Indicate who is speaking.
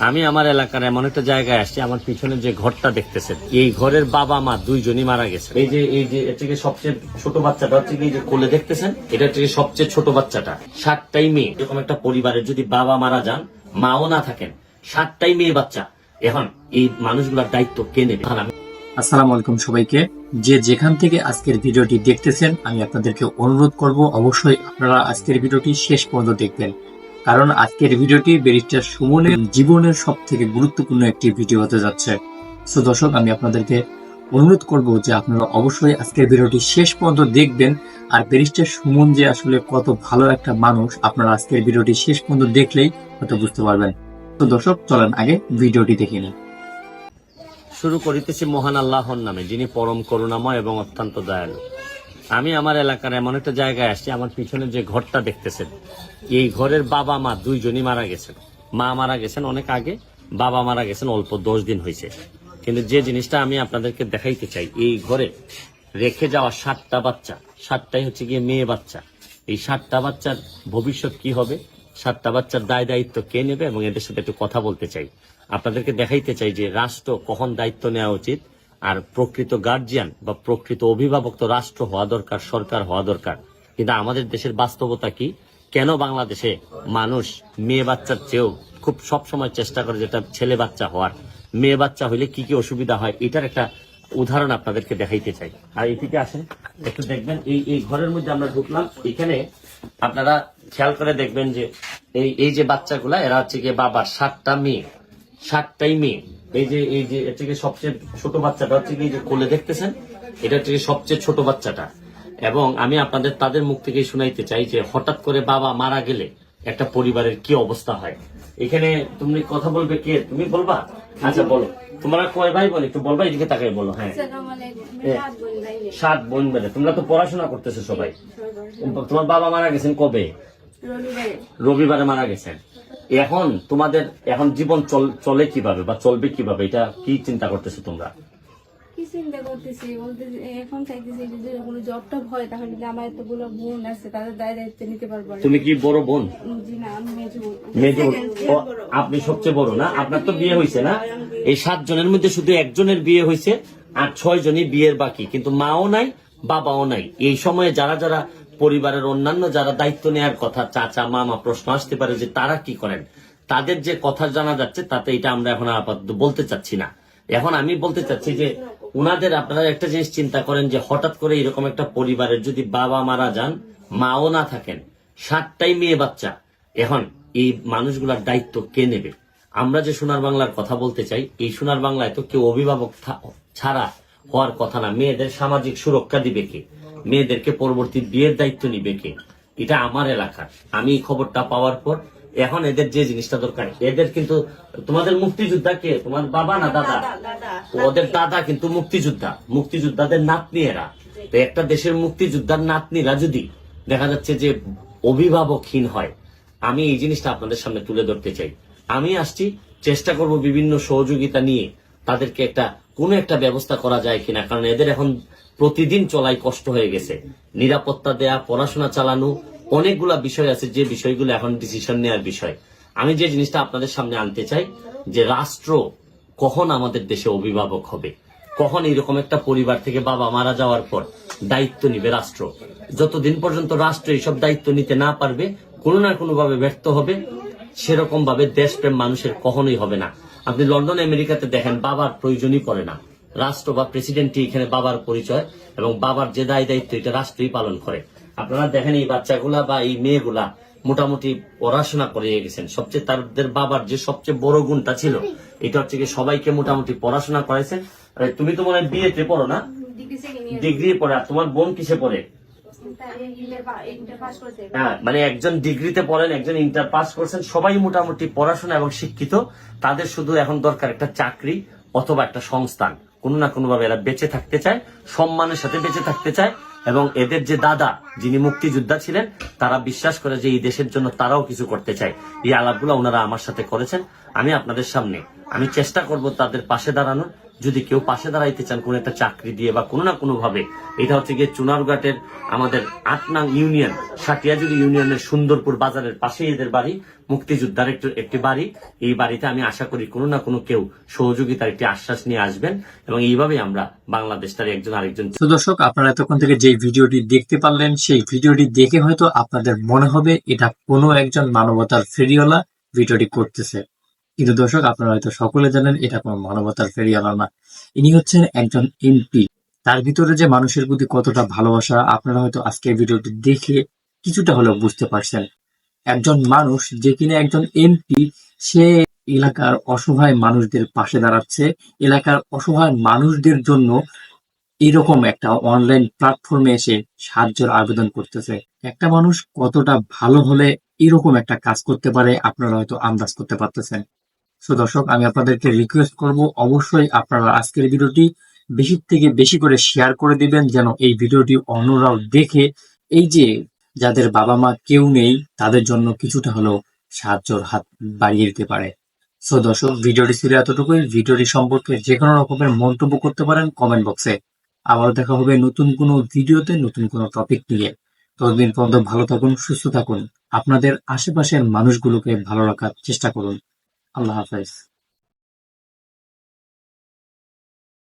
Speaker 1: আমি আমার এলাকার এমন একটা জায়গায় আসছি আমার পিছনে যে ঘরটা দেখতেছেন এই ঘরের বাবা মা দুইজনই মারা গেছে। এই যে এই যে এর থেকে সবচেয়ে ছোট বাচ্চাটা হচ্ছে এই যে কোলে দেখতেছেন এটা হচ্ছে কি সবচেয়ে ছোট বাচ্চাটা সাতটাই মেয়ে। এরকম একটা পরিবারের যদি বাবা মারা যান মাও না থাকেন সাতটাই মেয়ে বাচ্চা। এখন এই মানুষগুলোর দায়িত্ব কে নেবে?
Speaker 2: আসসালামু আলাইকুম সবাইকে। যে যেখান থেকে আজকের ভিডিওটি দেখতেছেন আমি আপনাদেরকে অনুরোধ করব অবশ্যই আপনারা আজকের ভিডিওটি শেষ পর্যন্ত দেখবেন। কারণ আজকের ভিডিওটি ব্যারিস্টার সুমনের জীবনের সব থেকে গুরুত্বপূর্ণ একটি ভিডিও হতে যাচ্ছে। সো দর্শক, আমি আপনাদেরকে অনুরোধ করব যে আপনারা অবশ্যই আজকের ভিডিওটি শেষ পর্যন্ত দেখবেন। আর ব্যারিস্টার সুমন যে আসলে কত ভালো একটা মানুষ, আপনারা আজকের ভিডিওটি শেষ পর্যন্ত দেখলেই হয়তো বুঝতে পারবেন। তো দর্শক, চলেন আগে ভিডিওটি দেখে নিন
Speaker 1: শুরু করিতেছি মহান আল্লাহর নামে, যিনি পরম করুণাময় এবং অত্যন্ত দয়ালু। আমি আমার এলাকার এমন একটা জায়গায় আসছি, আমার পিছনে যে ঘরটা দেখতেছেন, এই ঘরের বাবা মা দুইজনই মারা গেছেন। মা মারা গেছেন অনেক আগে, বাবা মারা গেছেন অল্প দশ দিন হয়েছে। কিন্তু যে জিনিসটা আমি আপনাদেরকে দেখাইতে চাই, এই ঘরে রেখে যাওয়া সাতটা বাচ্চা, সাতটাই হচ্ছে গিয়ে মেয়ে বাচ্চা। এই সাতটা বাচ্চার ভবিষ্যৎ কি হবে? সাতটা বাচ্চার দায় দায়িত্ব কে নেবে? এবং এদের সাথে একটু কথা বলতে চাই। আপনাদেরকে দেখাইতে চাই যে রাষ্ট্র কখন দায়িত্ব নেওয়া উচিত আর প্রকৃত গার্জিয়ান বা প্রকৃত অভিভাবক তো রাষ্ট্র হওয়া দরকার, সরকার হওয়া দরকার। কিন্তু আমাদের দেশের বাস্তবতা কি? কেন বাংলাদেশে মানুষ মেয়ে বাচ্চার চেয়েও খুব সব সময় চেষ্টা করে যেটা ছেলে বাচ্চা হওয়ার? মেয়ে বাচ্চা হইলে কি কি অসুবিধা হয়? এটার একটা উদাহরণ আপনাদেরকে দেখাইতে চাই। আর এদিকে আসেন, একটু দেখবেন, এই এই ঘরের মধ্যে আমরা ঢুকলাম। এখানে আপনারা খেয়াল করে দেখবেন যে এই এই যে বাচ্চাগুলা, এরা হচ্ছে গিয়ে বাবার সাতটা মেয়ে, সাতটাই মেয়ে। এই যে এই যে এটা থেকে সবচেয়ে ছোট বাচ্চাটা হচ্ছে কি যে কোলে দেখতেছেন এটা হচ্ছে সবচেয়ে ছোট বাচ্চাটা। এবং আমি আপনাদের তাদের মুখ থেকে শুনাইতে চাই যে হঠাৎ করে বাবা মারা গেলে একটা পরিবারের কি অবস্থা হয়? এখানে তুমি কথা বলবে কে? তুমি বলবা? আচ্ছা বলো। তোমরা কয় ভাই বোন? একটু বলবা এদিকে তাকাই বলো হ্যাঁ।
Speaker 3: বলি বাইরে।
Speaker 1: সাত বোন বেড়ে তোমরা তো পড়াশোনা করতেছো সবাই। তোমার বাবা মারা গেছেন কবে।
Speaker 3: রবিবারে
Speaker 1: মারা গেছেন। এখন তোমাদের এখন জীবন চলে কীভাবে বা চলবে কীভাবে? এটা কি চিন্তা করতেছো তোমরা?
Speaker 3: কি চিন্তা করতেছি? বলতেছি এখন চাইতেছি যদি কোনো জব হয় তাহলে আমার এতগুলো বোন আছে তাদের দায় দায়িত্ব নিতে পারব
Speaker 1: তুমি কি বড় বোন?
Speaker 3: জি না আমি মেজো বোন।
Speaker 1: আপনি সবচেয়ে বড় না? আপনার তো বিয়ে হয়েছে না? এই সাত জনের মধ্যে শুধু একজনের বিয়ে হয়েছে আর ছয় জনই বিয়ের বাকি। কিন্তু মাও নাই বাবাও নাই। এই সময়ে যারা যারা পরিবারের অন্যান্য যারা দায়িত্ব নেওয়ার কথা, চাচা, মামা প্রশ্ন আসতে পারে যে তারা কি করেন? তাদের যে কথা জানা যাচ্ছে, তাতে এটা আমরা এখন আপাতত বলতে চাচ্ছি না। এখন আমি বলতে চাচ্ছি যে, উনাদের আপনারা একটা জিনিস চিন্তা করেন যে, হঠাৎ করে এরকম একটা পরিবারের যদি বাবা মারা যান, মাও না থাকেন সাতটাই মেয়ে বাচ্চা, এখন এই মানুষগুলার দায়িত্ব কে নেবে? আমরা যে সোনার বাংলার কথা বলতে চাই, এই সোনার বাংলায় তো কেউ অভিভাবক ছাড়া হওয়ার কথা না। মেয়েদের সামাজিক সুরক্ষা দিবে কে? মেয়েদেরকে পরবর্তী বিয়ের দায়িত্ব নিবে কে? এটা আমার এলাকার আমি খবরটা পাওয়ার পর এখন এদের যে জিনিসটা দরকার এদের কিন্তু তোমাদের মুক্তিযোদ্ধা কে? তোমার বাবা না দাদা। ওদের দাদা কিন্তু মুক্তিযোদ্ধা। মুক্তিযোদ্ধাদের নাতনি এরা। তো একটা দেশের মুক্তিযোদ্ধার নাতনিরা যদি দেখা যাচ্ছে যে অভিভাবকহীন হয় আমি এই জিনিসটা আপনাদের সামনে তুলে ধরতে চাই। আমি আসছি চেষ্টা করব বিভিন্ন সহযোগিতা নিয়ে তাদেরকে একটা, কোনো একটা ব্যবস্থা করা যায় কিনা, কারণ এদের এখন প্রতিদিন চলাই কষ্ট হয়ে গেছে। নিরাপত্তা দেয়া, পড়াশোনা চালানো, অনেকগুলা বিষয় আছে যে বিষয়গুলো এখন ডিসিশন নেওয়ার বিষয়। আমি যে জিনিসটা আপনাদের সামনে আনতে চাই, যে রাষ্ট্র কখন আমাদের দেশে অভিভাবক হবে? কখন এরকম একটা পরিবার থেকে বাবা মারা যাওয়ার পর দায়িত্ব নিবে রাষ্ট্র? যতদিন পর্যন্ত রাষ্ট্র এইসব দায়িত্ব নিতে না পারবে, কোনো না কোনো ভাবে ব্যর্থ হবে। সেরকম ভাবে দেশপ্রেম মানুষের কখনোই হবে না। আপনি লন্ডন আমেরিকাতে দেখেন বাবার প্রয়োজনই পড়ে না। রাষ্ট্র বা প্রেসিডেন্টই এখানে বাবার পরিচয় এবং বাবার যে দায় দায়িত্ব এটা রাষ্ট্রই পালন করে। আপনারা দেখেন এই বাচ্চাগুলা বা এই মেয়েগুলা মোটামুটি পড়াশোনা করে গেছেন। সবচেয়ে তাদের বাবার যে সবচেয়ে বড় গুণটা ছিল এটা হচ্ছে কি সবাইকে মোটামুটি পড়াশোনা আরে তুমি তো মনে হয় বিয়েতে পড়ো না?
Speaker 3: ডিগ্রি
Speaker 1: পড়ে আর তোমার বোন কিসে পড়ে? হ্যাঁ মানে একজন ডিগ্রিতে পড়েন, একজন ইন্টার পাস করছেন, সবাই মোটামুটি পড়াশোনা এবং শিক্ষিত। তাদের শুধু এখন দরকার একটা চাকরি অথবা একটা সংস্থান। কোনো না কোনো ভাবে এরা বেঁচে থাকতে চায়, সম্মানের সাথে বেঁচে থাকতে চায় এবং এদের যে দাদা, যিনি মুক্তিযোদ্ধা ছিলেন, তারা বিশ্বাস করে যে এই দেশের জন্য তারাও কিছু করতে চায়। এই আলাপগুলো ওনারা আমার সাথে করেছেন। আমি আপনাদের সামনে, আমি চেষ্টা করব তাদের পাশে দাঁড়ানোর। যদি কেউ পাশে দাঁড়াইতে চান কোন একটা চাকরি দিয়ে বা কোনো না কোনো ভাবে এটা হচ্ছে গিয়ে চুনারঘাটের আমাদের আট নং ইউনিয়ন সাটিয়াজুরি ইউনিয়নের সুন্দরপুর বাজারের পাশে এদের বাড়ি, মুক্তিযোদ্ধার একটু, একটি বাড়ি। এই বাড়িতে আমি আশা করি কোনো না কোনো কেউ সহযোগিতার একটি আশ্বাস নিয়ে আসবেন এবং এইভাবেই আমরা বাংলাদেশ তার একজন আরেকজন
Speaker 2: দর্শক, আপনারা এতক্ষণ থেকে যে ভিডিওটি দেখতে পারলেন, সেই ভিডিওটি দেখে হয়তো আপনাদের মনে হবে, এটা কোনো একজন মানবতার ফেরিওয়ালা ভিডিওটি করতেছে। কিন্তু দর্শক, আপনারা হয়তো সকলে জানেন, এটা কোনো মানবতার ফেরিওয়ালা না। ইনি হচ্ছেন একজন এমপি। তার ভিতরে যে মানুষের প্রতি কতটা ভালোবাসা, আপনারা হয়তো আজকের ভিডিওটি দেখে কিছুটা হলেও বুঝতে পারছেন। একজন মানুষ যে কিনা একজন এমপি, সে এলাকার অসহায় মানুষদের পাশে দাঁড়াচ্ছে। এলাকার অসহায় মানুষদের জন্য এরকম একটা অনলাইন প্ল্যাটফর্মে এসে সাহায্যের আবেদন করতেছে। একটা মানুষ কতটা ভালো হলে এরকম একটা কাজ করতে পারে, আপনারা হয়তো আন্দাজ করতে পারতেছেন। সো দর্শক, আমি আপনাদেরকে রিকোয়েস্ট করব অবশ্যই আপনারা আজকের ভিডিওটি বেশি থেকে বেশি করে শেয়ার করে দিবেন, যেন এই ভিডিওটি অন্যরাও দেখে এই যে যাদের বাবা মা কেউ নেই, তাদের জন্য কিছুটা হলেও সাহায্যর হাত বাড়িয়ে দিতে পারে। সো দর্শক, ভিডিওটি ছিল এতটুকুই। ভিডিওটি সম্পর্কে যে কোনো রকমের মন্তব্য করতে পারেন কমেন্ট বক্সে আবার দেখা হবে নতুন কোনো ভিডিওতে, নতুন কোনো টপিক নিয়ে। ততদিন পর্যন্ত ভালো থাকুন, সুস্থ থাকুন। আপনাদের আশেপাশের মানুষগুলোকে ভালো রাখার চেষ্টা করুন। আল্লাহ হাফেজ।